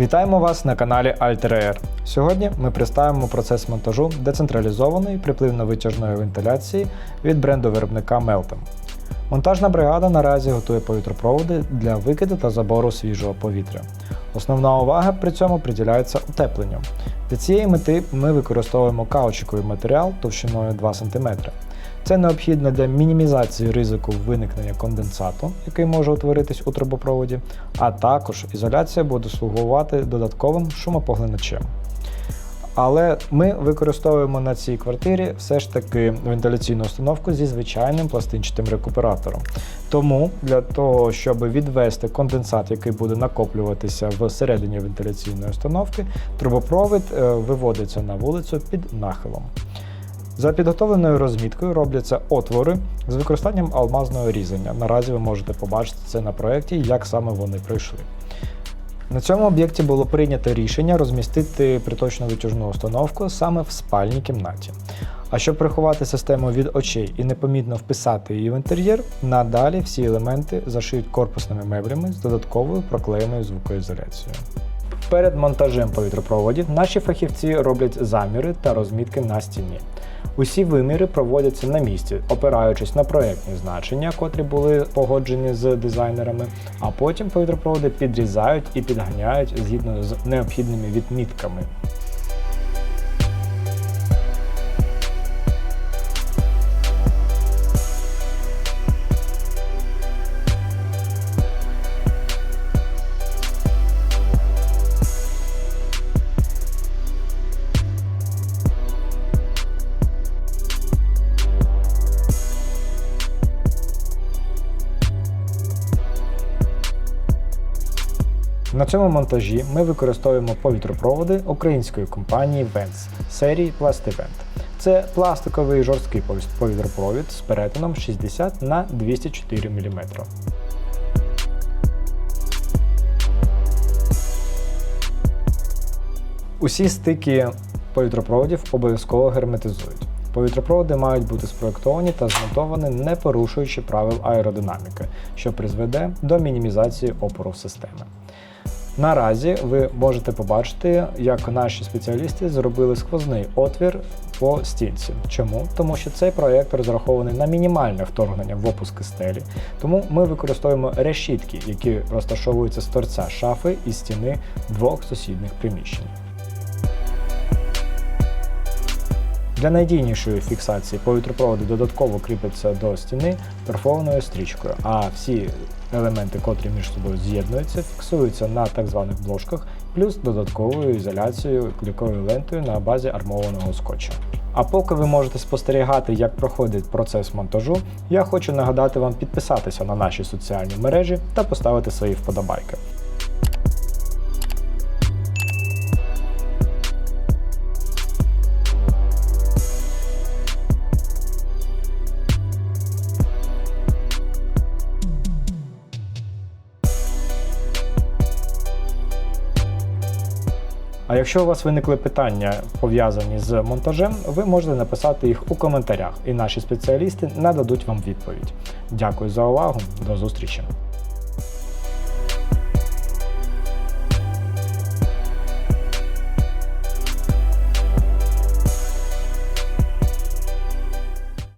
Вітаємо вас на каналі AlterAir. Сьогодні ми представимо процес монтажу децентралізованої припливно-витяжної вентиляції від бренду виробника Meltem. Монтажна бригада наразі готує повітропроводи для викиду та забору свіжого повітря. Основна увага при цьому приділяється утепленню. Для цієї мети ми використовуємо каучиковий матеріал товщиною 2 см. Це необхідно для мінімізації ризику виникнення конденсату, який може утворитись у трубопроводі, а також ізоляція буде слугувати додатковим шумопоглиначем. Але ми використовуємо на цій квартирі все ж таки вентиляційну установку зі звичайним пластинчатим рекуператором. Тому для того, щоб відвести конденсат, який буде накоплюватися всередині вентиляційної установки, трубопровід е, виводиться на вулицю під нахилом. За підготовленою розміткою робляться отвори з використанням алмазного різання. Наразі ви можете побачити це на проєкті, як саме вони пройшли. На цьому об'єкті було прийнято рішення розмістити приточну витяжну установку саме в спальній кімнаті. А щоб приховати систему від очей і непомітно вписати її в інтер'єр, надалі всі елементи зашиють корпусними меблями з додатковою проклеєною звукоізоляцією. Перед монтажем повітропроводів наші фахівці роблять заміри та розмітки на стіні. Усі виміри проводяться на місці, опираючись на проєктні значення, котрі були погоджені з дизайнерами, а потім повітропроводи підрізають і підганяють згідно з необхідними відмітками. На цьому монтажі ми використовуємо повітропроводи української компанії Vents серії PlastiVent. Це пластиковий жорсткий повітропровід з перетином 60 на 204 мм. Усі стики повітропроводів обов'язково герметизують. Повітропроводи мають бути спроектовані та змонтовані, не порушуючи правил аеродинаміки, що призведе до мінімізації опору системи. Наразі ви можете побачити, як наші спеціалісти зробили сквозний отвір по стінці. Чому? Тому що цей проєкт розрахований на мінімальне вторгнення в опуски стелі. Тому ми використовуємо решітки, які розташовуються з торця шафи і стіни двох сусідних приміщень. Для найдійнішої фіксації повітропроводи додатково кріпляться до стіни перфованою стрічкою, а всі елементи, котрі між собою з'єднуються, фіксуються на так званих бложках, плюс додатковою ізоляцією кліковою лентою на базі армованого скотча. А поки ви можете спостерігати, як проходить процес монтажу, я хочу нагадати вам підписатися на наші соціальні мережі та поставити свої вподобайки. А якщо у вас виникли питання пов'язані з монтажем, ви можете написати їх у коментарях, і наші спеціалісти нададуть вам відповідь. Дякую за увагу, до зустрічі!